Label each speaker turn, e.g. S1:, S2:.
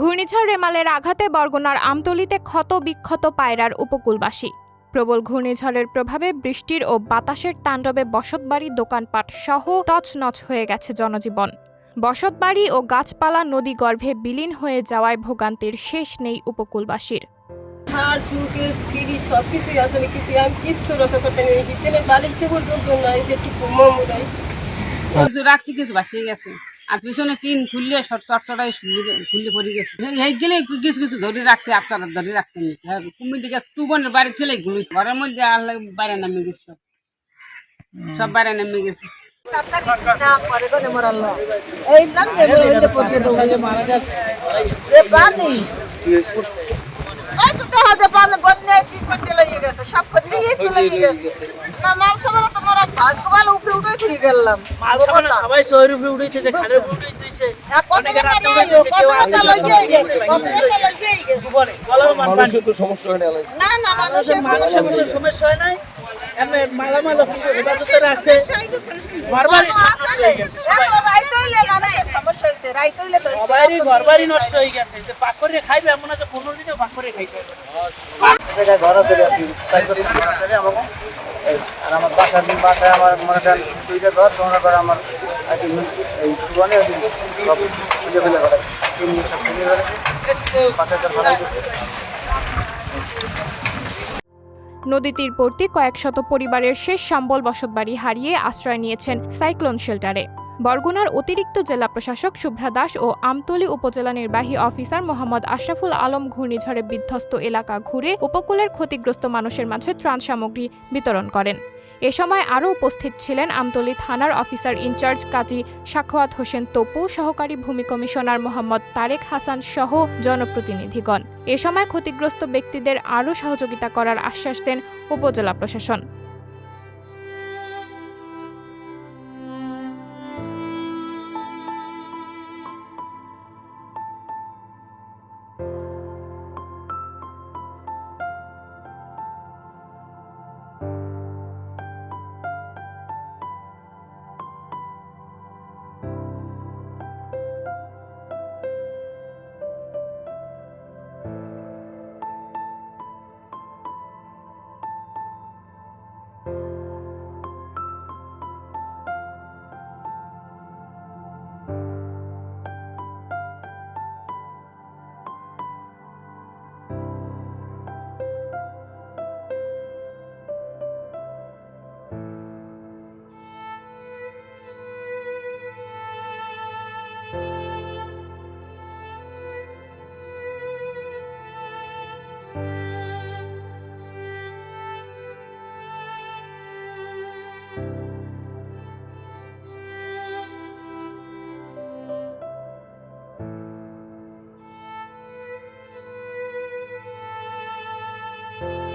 S1: ঘূর্ণিঝড় রেমালের আঘাতে বরগুনার আমতলিতে ক্ষত বিক্ষত পায়রার উপকূলবাসী। প্রবল ঘূর্ণিঝড়ের প্রভাবে বৃষ্টির ও বাতাসের তাণ্ডবে বসতবাড়ি দোকানপাট সহ তছনছ হয়ে গেছে জনজীবন। বসতবাড়ি ও গাছপালা নদী গর্ভে বিলীন হয়ে যাওয়ায় ভোগান্তির শেষ নেই উপকূলবাসীর।
S2: রাখছি কিছু বাঁচিয়ে গেছে আর পিছনে টিন খুললে চটচটাই খুললে পড়ে গেছে। এই গেলে কিছু কিছু ধরে রাখছে, আপনারা ধরে রাখতেন কুমির গেছে, তু বোনের বাড়ি ঠেলে ঘুরি ঘরের মধ্যে আর বাইরে নামে গেছে সব। সব বাইরে নামে গেছে।
S3: সব করে থেকে গেলাম।
S4: মাল সবাই শহরের উপরে উঠেছে খালের উপরে উঠেছে। অনেকে রাত্রে উঠেছে কেউ আসে বলে বলার মান পানি।
S3: না না মানুষের
S4: মানুষের কোনো সমস্যা হয় এমনি মালামাল কিছু হেফাজতে রাখছে। ঘরবাড়ি সবারই ঘরবাড়ি নষ্ট হয়ে গেছে। যে পাক খাইবে এমন আছে পনেরো দিনেও পাক খাইতে হবে।
S5: জায়গায় ধরা চলে আমাকে। আর আমার বাসার দিন বাসায় আমার মনে করেন দুইটা ঘর আমার এই ফেলে তিন দিন সব
S1: নদী তীরবর্তী কয়েক শত পরিবারের শেষ সম্বল বসতবাড়ি হারিয়ে আশ্রয় নিয়েছেন সাইক্লোন শেল্টারে। বরগুনার অতিরিক্ত জেলা প্রশাসক শুভ্রা দাস ও আমতলী উপজেলা নির্বাহী অফিসার মোহাম্মদ আশরাফুল আলম ঘূর্ণিঝড়ে বিধ্বস্ত এলাকা ঘুরে উপকূলের ক্ষতিগ্রস্ত মানুষের মাঝে ত্রাণ সামগ্রী বিতরণ করেন। এ সময় আরও উপস্থিত ছিলেন আমতলী থানার officer in charge Kazi Sakhawat Hossain Tapu, সহকারী ভূমি কমিশনার মোহাম্মদ তারেক হাসান সহ জনপ্রতিনিধিগণ। এ সময় ক্ষতিগ্রস্ত ব্যক্তিদের আরও সহযোগিতা করার আশ্বাস দেন উপজেলা প্রশাসন। thank you